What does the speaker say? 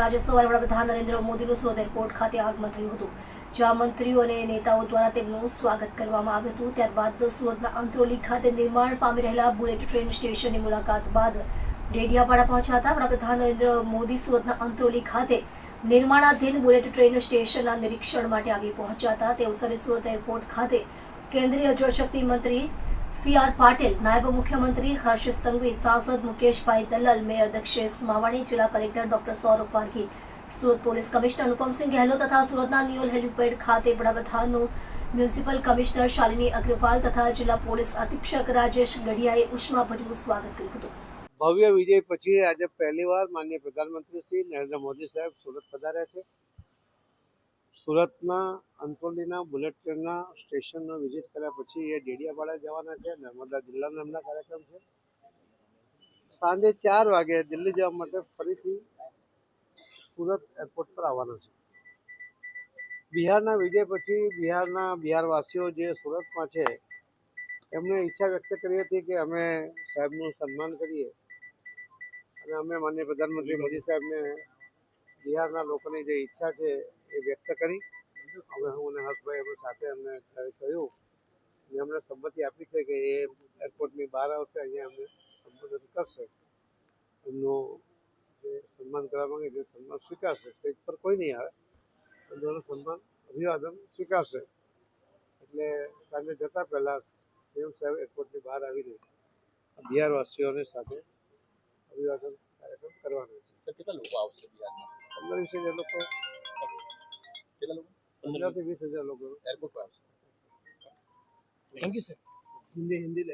આજે સવારે વડાપ્રધાન નરેન્દ્ર મોદીનું સુરત એરપોર્ટ ખાતે આગમન થયું હતું, જ્યાં મંત્રીઓ અને નેતાઓ દ્વારા તેમનું સ્વાગત કરવામાં આવ્યું હતું. ત્યારબાદ સુરતના અંત્રોલી ખાતે નિર્માણ પામી રહેલા બુલેટ ટ્રેન સ્ટેશનની મુલાકાત બાદ ડેડિયાપાડા પહોંચ્યા હતા. વડાપ્રધાન નરેન્દ્ર મોદી સુરતના અંત્રોલી ખાતે નિર્માણાધીન બુલેટ ટ્રેન સ્ટેશનના નિરીક્ષણ માટે આવી પહોંચ્યા હતા. તે અવસરે સુરત એરપોર્ટ ખાતે કેન્દ્રીય જળશક્તિ મંત્રી સી આર નાયબ મુખ્યમંત્રી હર્ષ સંઘવી સાંસદ મુકેશભાઈ દલાલ મેયર દક્ષેશ માવાણી જિલ્લા collector doctor Saurabh Pardhi Surat police commissioner Anupamsinh Gahlot તથા સુરતના નિયોલ હેલીપેડ ખાતે વડાપ્રધાનનું મ્યુનિસિપલ કમિશનર શાલિની અગ્રવાલ તથા જિલ્લા પોલીસ અધિક્ષક રાજેશ ગઢિયાએ ઉષ્માભર્યું સ્વાગત કર્યું હતું. ભવ્ય વિજય પછી આજે પહેલીવાર માનનીય પ્રધાનમંત્રી શ્રી નરેન્દ્ર મોદી સાહેબ સુરત પધાર્યા છે. સુરતના અંત્રોલીના બુલેટ ટ્રેનના સ્ટેશનનો વિઝિટ કર્યા પછી એ ડેડિયાપાડા જવાના છે, નર્મદા જિલ્લાના એમના કાર્યક્રમ છે. સાંજે ચાર વાગે દિલ્હી જવા માટે ફરીથી સુરત એરપોર્ટ પર આવવાના છે. બિહારના વિજય પછી બિહારના બિહારવાસીઓ જે સુરતમાં છે એમણે ઈચ્છા વ્યક્ત કરી હતી કે અમે સાહેબનું સન્માન કરીએ. અને અમે માનનીય પ્રધાનમંત્રી મોદી સાહેબને બિહારના લોકોની જે ઈચ્છા છે એ વ્યક્ત કરી. અમે હું અને હર્ષભાઈ અમે સાથે અમને કહ્યું અને અમને સંમતિ આપી છે કે એ એરપોર્ટની બહાર આવશે, અહીંયા અમને સંબોધન કરશે. એમનું જે સન્માન કરવા માંગે જે સન્માન સ્વીકારશે. સ્ટેજ પર કોઈ નહીં આવે. એમનું સન્માન અભિવાદન સ્વીકારશે. એટલે સાંજે જતા પહેલા સીએમ સાહેબ એરપોર્ટની બહાર આવીને બિહારવાસીઓની સાથે અભિવાદન પંદર વીસ હજાર લોકો. પંદરથી વીસ હજાર લોકો. એરપોર્ટ પર આવશે. Thank you sir Hindi Hindi